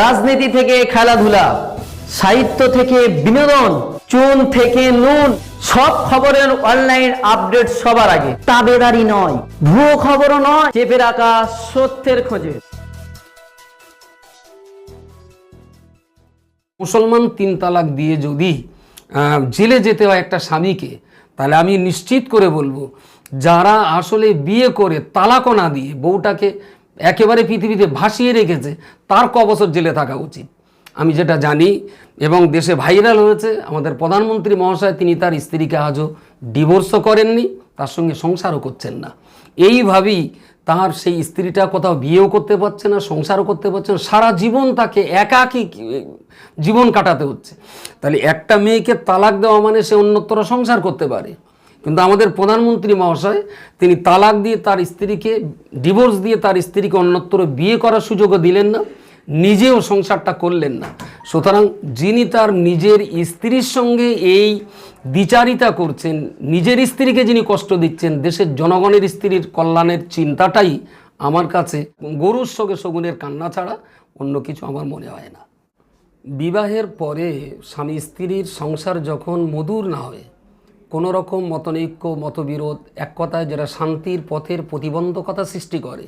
রাজনীতি থেকে খেলাধুলা, সাহিত্য থেকে বিনোদন, চুন থেকে নুন, সব খবরের অনলাইন আপডেট সবার আগে। তাবেদারি নয়, ভুয়ো খবরও নয়, চেপে রাখা সত্যের খোঁজে। মুসলমান তিন তালাক দিয়ে যদি জেলে যেতে হয় একটা স্বামীকে, তাহলে আমি নিশ্চিত করে বলব, যারা আসলে বিয়ে করে তালাকও না দিয়ে বউটাকে একেবারে পৃথিবীতে ভাসিয়ে রেখেছে, তার ক বছর জেলে থাকা উচিত। আমি যেটা জানি, এবং দেশে ভাইরাল হয়েছে, আমাদের প্রধানমন্ত্রী মহাশয়, তিনি তার স্ত্রীকে আজও ডিভোর্সও করেননি, তার সঙ্গে সংসারও করছেন না। এইভাবেই তার সেই স্ত্রীটা কোথাও বিয়েও করতে পারছে না, সংসারও করতে পারছে না, সারা জীবন তাকে একাকী জীবন কাটাতে হচ্ছে। তাহলে একটা মেয়েকে তালাক দেওয়া মানে সে অন্যত্র সংসার করতে পারে। কিন্তু আমাদের প্রধানমন্ত্রী মহাশয়, তিনি তালাক দিয়ে তার স্ত্রীকে ডিভোর্স দিয়ে তার স্ত্রীকে অন্যত্র বিয়ে করার সুযোগও দিলেন না, নিজেও সংসারটা করলেন না। সুতরাং যিনি তার নিজের স্ত্রীর সঙ্গে এই দ্বিচারিতা করছেন, নিজের স্ত্রীকে যিনি কষ্ট দিচ্ছেন, দেশের জনগণের স্ত্রীর কল্যাণের চিন্তাটাই আমার কাছে গরুর সঙ্গে শগুনের কান্না ছাড়া অন্য কিছু আমার মনে হয় না। বিবাহের পরে স্বামী স্ত্রীর সংসার যখন মধুর না হয় কোনো রকম মতনৈক্য, মতবিরোধ, এক কথায় যেটা শান্তির পথের প্রতিবন্ধকতা সৃষ্টি করে,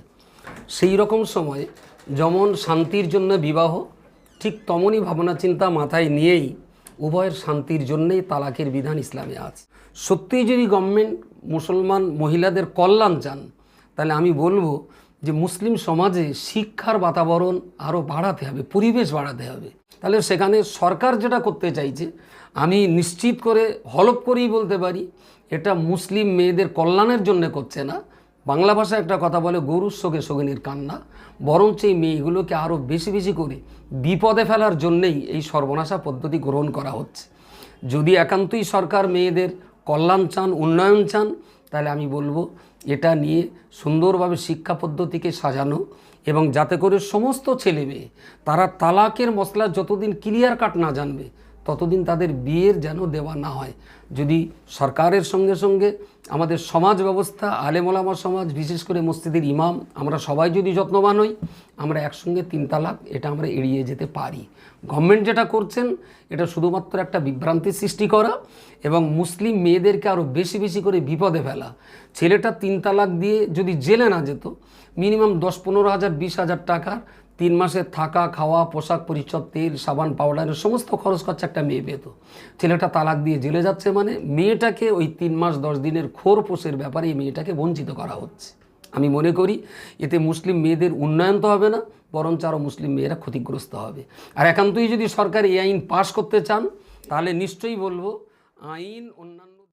সেই রকম সময় যেমন শান্তির জন্য বিবাহ, ঠিক তমনই ভাবনা চিন্তা মাথায় নিয়েই উভয়ের শান্তির জন্যেই তালাকের বিধান ইসলামে আছে। সত্যিই যদি গভর্নমেন্ট মুসলমান মহিলাদের কল্যাণ চান, তাহলে আমি বলব যে মুসলিম সমাজে শিক্ষার বাতাবরণ আরও বাড়াতে হবে, পরিবেশ বাড়াতে হবে। তাহলে সেখানে সরকার যেটা করতে চাইছে আমি নিশ্চিত করে হলপ করেই বলতে পারি, এটা মুসলিম মেয়েদের কল্যাণের জন্য করছে না। বাংলা ভাষায় একটা কথা বলে, গরুর শোকে শোকিনীর কান্না। বরঞ্চ এই মেয়েগুলোকে আরও বেশি বেশি করে বিপদে ফেলার জন্যেই এই সর্বনাশা পদ্ধতি গ্রহণ করা হচ্ছে। যদি একান্তই সরকার মেয়েদের কল্যাণ চান, উন্নয়ন চান, তাহলে আমি বলব, এটা নিয়ে সুন্দরভাবে শিক্ষা পদ্ধতিকে সাজানো এবং যাতে করে সমস্ত ছেলে মেয়ে তারা তালাকের মশলা যতদিন ক্লিয়ার কাট না জানবে ততদিন তাদের বিয়ের যেন দেওয়া না হয়। যদি সরকারের সঙ্গে সঙ্গে আমাদের সমাজ ব্যবস্থা আলেমোলামা সমাজ, বিশেষ করে মসজিদের ইমাম, আমরা সবাই যদি যত্নবান হই, আমরা একসঙ্গে তিন তালাক, এটা আমরা এড়িয়ে যেতে পারি। গভর্নমেন্ট যেটা করছেন, এটা শুধুমাত্র একটা বিভ্রান্তি সৃষ্টি করা এবং মুসলিম মেয়েদেরকে আরও বেশি বেশি করে বিপদে ফেলা। ছেলেটা তিন তালাক দিয়ে যদি জেলে না যেত, মিনিমাম দশ, পনেরো হাজার, বিশ হাজার টাকার তিন মাসে থাকা, খাওয়া, পোশাক পরিচ্ছদ, তেল, সাবান পাউডারের সমস্ত খরচ খরচা একটা মেয়ে পেত ছেলেটা তালাক দিয়ে জেলে যাচ্ছে মানে মেয়েটাকে ওই তিন মাস, দশ দিনের খোর পোষের ব্যাপারে এই মেয়েটাকে বঞ্চিত করা হচ্ছে। আমি মনে করি এতে মুসলিম মেয়েদের উন্নয়ন তো হবে না, বরঞ্চ আরও মুসলিম মেয়েরা ক্ষতিগ্রস্ত হবে। আর একান্তই যদি সরকার এই আইন পাশ করতে চান, তাহলে নিশ্চয়ই বলব, আইন অন্যান্য